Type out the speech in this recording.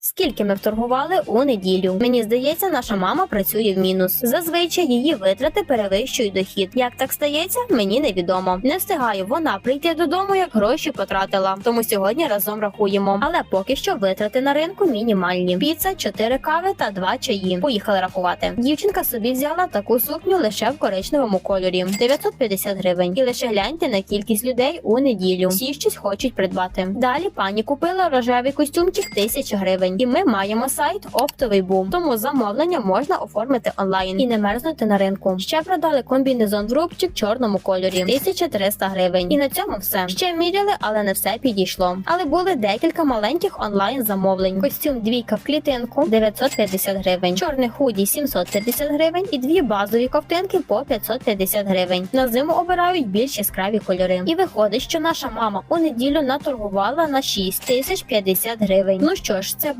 Скільки ми вторгували у неділю? Мені здається, наша мама працює в мінус. Зазвичай її витрати перевищують дохід. Як так стається, мені невідомо. Не встигає вона прийти додому, як гроші потратила. Тому сьогодні разом рахуємо. Але поки що витрати на ринку мінімальні: піца, 4 кави та 2 чаї. Поїхали рахувати. Дівчинка собі взяла таку сукню лише в коричневому кольорі 950 гривень. І лише гляньте на кількість людей у неділю. Всі щось хочуть придбати. Далі пані купила рожевий костюмчик 1000 гривень. І ми маємо сайт Оптовий бум. Тому замовлення можна оформити онлайн і не мерзнути на ринку. Ще продали комбінезон в рубчик чорному кольорі 1300 гривень. І на цьому все. Ще міряли, але не все підійшло. Але були декілька маленьких онлайн замовлень. Костюм двійка в клітинку 950 гривень, чорний худі 750 гривень і дві базові ковтинки по 550 гривень. На зиму обирають більш яскраві кольори. І виходить, що наша мама у неділю наторгувала на 6050 гривень. Ну що ж, це